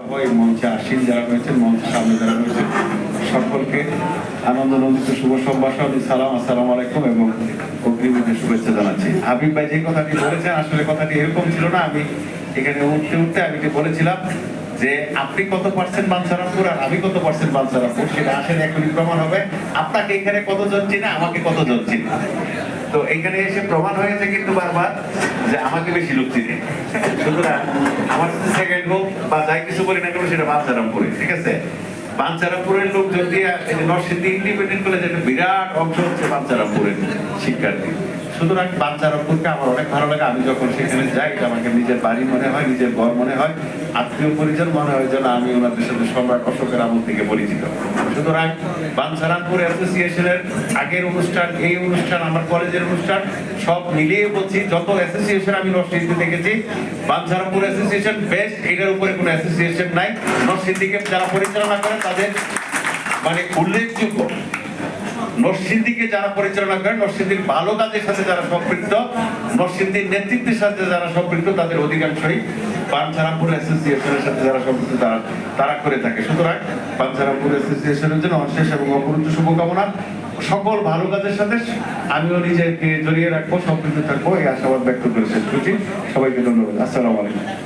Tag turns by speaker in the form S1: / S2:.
S1: এই মঞ্চে আসীন যারা রয়েছেন, মঞ্চের সামনে যারা রয়েছেন, সকলকে আনন্দ নন্দিত শুভ সম্ভাষণ, সালাম, আসসালামু আলাইকুম এবং শুভেচ্ছা জানাচ্ছি। হাবিব ভাই যে কথাটি বলেছেন, আসলে কথাটি এরকম ছিল না, আমি এখানে উঠতে উঠতে আমি বলেছিলাম যে আপনি কত পার্সেন্ট বাঞ্ছারামপুর আর আমি কত পার্সেন্ট বাঞ্ছারামপুর, সেটা আসলে এখনই প্রমাণ হবে। আপনাকে এখানে কতজন চিনে, আমাকে কতজন চিনে? তো এখানে এসে প্রমাণ হয়েছে কিন্তু বারবার যে আমাকে বেশি লোক চিনে সুতরাং আমার সাথে সেকেন্ড হোক বা যাই কিছু করি না কেন সেটা বাঞ্ছারামপুরে, ঠিক আছে? বাঞ্চারামপুরের লোক যদি নরসিংদী ইন্ডিপেন্ডেন্ট কলেজ একটা বিরাট অংশ হচ্ছে বাঞ্চারামপুরের শিক্ষার্থী। সুতরাং বাঞ্ছারামপুরকে আমার অনেক ভালো লাগে। আমি যখন সেখানে যাই আমাকে নিজের বাড়ি মনে হয়, নিজের ঘর মনে হয়, আত্মীয় পরিজন মনে হয় যেন আমি ওনাদের সাথে সম্রাট অশোকের আমল থেকে পরিচিত। সুতরাং বাঞ্ছারামপুর অ্যাসোসিয়েশনের আগের অনুষ্ঠান, এই অনুষ্ঠান, আমার কলেজের অনুষ্ঠান, সব মিলিয়ে বলছি, যত অ্যাসোসিয়েশন আমি নরসিংদী দেখেছি, বাঞ্ছারামপুর অ্যাসোসিয়েশন বেস্ট এটার উপরে কোনো অ্যাসোসিয়েশন নাই। নরসিংদীকে যারা পরিচালনা করেন তাদের মানে উল্লেখযোগ্য। নরসিংদীকে যারা পরিচালনা করেন নরসিংদীর ভালো কাজের সাথে যারা সম্পৃক্ত নরসিংদীর নেতৃত্বের সাথে যারা সম্পৃক্ত, তাদের অধিকাংশই পাঞ্চারামপুর অ্যাসোসিয়েশনের সাথে যারা সম্পৃক্ত, তারা তারা করে থাকে। সুতরাং পাঞ্চারামপুর অ্যাসোসিয়েশনের জন্য অশেষ এবং অপরন্ত শুভকামনা। সকল ভালো কাজের সাথে আমিও নিজেকে জড়িয়ে রাখব, সম্পৃক্ত থাকব, এই আশাবাদ ব্যক্ত করে শেষ করছি। সবাইকে ধন্যবাদ। আসসালামু আলাইকুম।